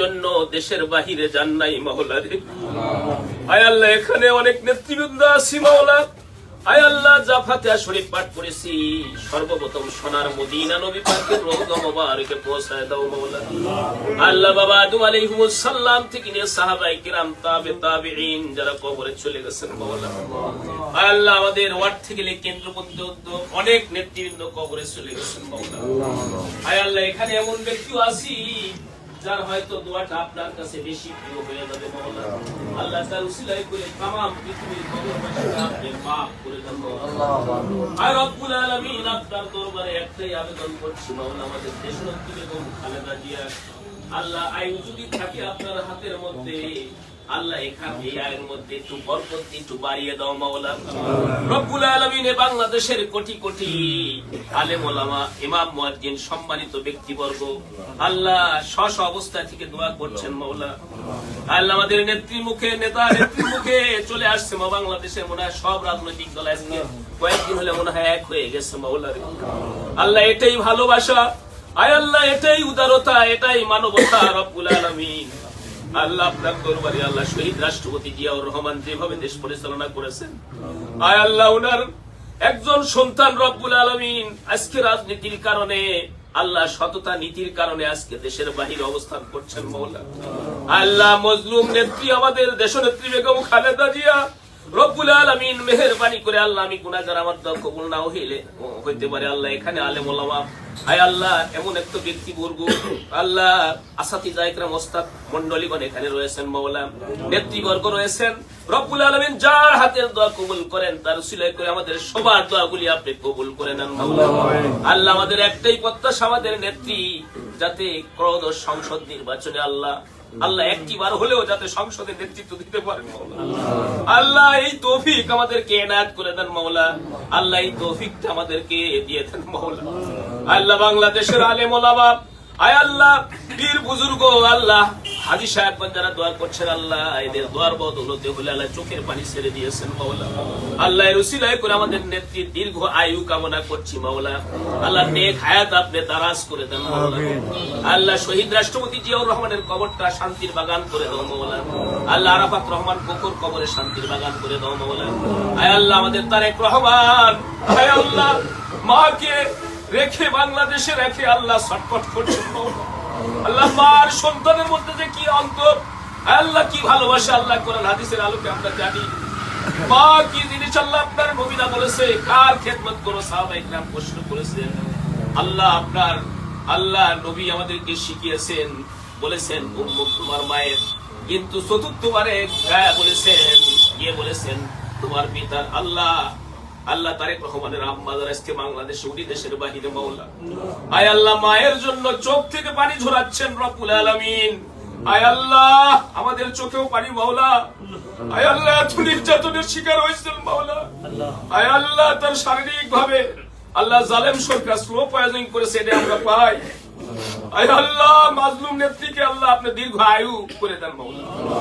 জন্য দেশের বাহিরে যান নাই মহলা রে আয় আল্লাহ, এখানে অনেক নেতৃবৃন্দ আছি মাওলা। আয় আল্লাহ জাফাতিয়া শরীফ পাঠ করেছি, সর্বপ্রথম সোনার মদিনা নবী মোবারকে পৌঁছায় দাও আল্লাহ বাবা থেকে নিয়ে সাহাবায়ে কিরাম, তাবে তাবেঈন, যারা কবরে চলে গেছেন আল্লাহ, আমাদের ওয়ার্ড থেকে কেন্দ্র পর্যন্ত অনেক নেতৃবৃন্দ কবরে চলে গেছেন মাওলা। আয় আল্লাহ, এখানে এমন ব্যক্তিও আছি যার হয়তো দোয়াটা আপনার কাছে বেশি প্রিয় হয়ে যাবে মহল্লা আল্লাহ তার উসিলাই করে তাম পৃথিবীর আর রব্বুল আলামিন, আপনার দরবারে একটাই আবেদন করছি মাওলা আমাদের খালেদা জিয়া আল্লাহ আইন যদি থাকে আপনার হাতের মধ্যে আল্লাহ এখানে এই আয়ের মধ্যে একটু বরকত, একটু বাড়িয়ে দাও মাওলা। রব্বুল আলামিনে বাংলাদেশের কোটি কোটি ইমাম, মুয়াজ্জিন, সম্মানিত ব্যক্তিবর্গ। আল্লাহ অবস্থা থেকে দোয়া করছেন মাওলা। আল্লাহ আমাদের নেত্রী মুখে নেতা নেত্রী মুখে চলে আসছে মা মনে হয় সব রাজনৈতিক দল আজকে কয়েকদিন হলে মনে হয় এক হয়ে গেছে মাওলা আল্লাহ এটাই ভালোবাসা। আয় আল্লাহ, এটাই উদারতা, এটাই মানবতা রব্বুল আলামিন। আল্লাহ আপনার দরবারে আল্লাহ শহীদ রাষ্ট্রপতি জিয়াউর রহমান যেভাবে দেশ পরিচালনা করেছেন। আয় আল্লাহ, উনার একজন সন্তান রব্বুল আলমিন আজকে রাজনীতির কারণে, আল্লাহ সততা নীতির কারণে আজকে দেশের বাহিরে অবস্থান করছেন, মৌলা। আল্লাহ মজলুম নেত্রী, আমাদের দেশনেত্রী বেগম খালেদা জিয়া রব্বুল আলমিন মেহরবানি করে আল্লাহ আমি আমার কবুল নাও হইলে হইতে পারে আল্লাহ এখানে আলেম ওলামা হায় আল্লাহ এমন একটা ব্যক্তি বর্গ। আল্লাহ আসাতি জায়করাম ওস্তাদ মন্ডলীগণ এখানে রয়েছেন মৌলা নেতৃবর্গ রয়েছেন। রব্বুল আলমিন যার হাতের দোয়া কবুল করেন তার সিলাই করে আমাদের সবার দোয়াগুলি আপনি কবুল করে নেন আল্লাহ আমাদের একটাই প্রত্যাশা আমাদের নেত্রী যাতে ক্রোধ সংসদ নির্বাচনে আল্লাহ আল্লাহ একটি বার হলেও যাতে সংসদে নেতৃত্ব দিতে পারেন আল্লাহ এই তৌফিক আমাদেরকে এনায়ত করে দেন মৌলা আল্লাহ এই তৌফিকটা আমাদেরকে দিয়ে দেন মৌলা আল্লাহ বাংলাদেশের আলে মোলাবাব আয় আল্লাহ, বীর বুজুর্গ, আল্লাহ। হাজি সাহেব যারা দোয়া করছেন আল্লাহ এদের দোয়ার বদলতে হলে আল্লাহ চোখের পানি ছেড়ে দিয়েছেন মাওলা। আল্লাহ এর উসিলায় করে আমাদের নেত্রীর দীর্ঘ আয়ু কামনা করছি মাওলা। আল্লাহ নেক হায়াত আপনি দারাজ করে দেন মাওলা। আল্লাহ শহীদ রাষ্ট্রপতি জিয়াউর রহমানের কবরটা শান্তির বাগান করে দাও মাওলা। আল্লাহ আরাফাত রহমান কোকর কবরে শান্তির বাগান করে দাও মাওলা। আয় আল্লাহ আমাদের তারেক রহমান। আয় আল্লাহ মাকে রেখে বাংলাদেশে রেখে আল্লাহ ছটফট করছেন মাওলা। আল্লাহ মার সন্তানের মধ্যে যে কি অন্তর, আল্লাহ কি ভালোবাসে, আল্লাহ কোরআন হাদিসের আলোকে আমরা জানি। মা কি জিনিস আল্লাহ আপনার নবীরা বলেছে, কার খেদমত করো সাহাবাই গ্রাম প্রশ্ন করেছেন আল্লাহ আপনার, আল্লাহ নবী আমাদেরকে শিখিয়েছেন, বলেছেন উম্মুক তোমার মায়ের। কিন্তু চতুর্থবারে বলেছেন, গিয়ে বলেছেন, তোমার পিতার আল্লাহ আল্লাহ তারেক রহমানের আম্মাদার আজকে বাংলাদেশে উনি দেশের বাহিরে মাওলা। আয় আল্লাহ, মায়ের জন্য চোখ থেকে পানি ঝরাচ্ছেন রব্বুল আলামিন। আয় আল্লাহ, আমাদের চোখেও পানি মাওলা। আয় আল্লাহ, এত নির্যাতনের শিকার হয়েছেন মাওলা। আয় আল্লাহ, তার শারীরিক ভাবে আল্লাহ জালেম সরকার স্লো পয়জনিং করেছে, এটা আমরা পাই। আয় আল্লাহ, মাজলুম নেত্রীকে আল্লাহ আপনি দীর্ঘ আয়ু করে দেন মাওলা।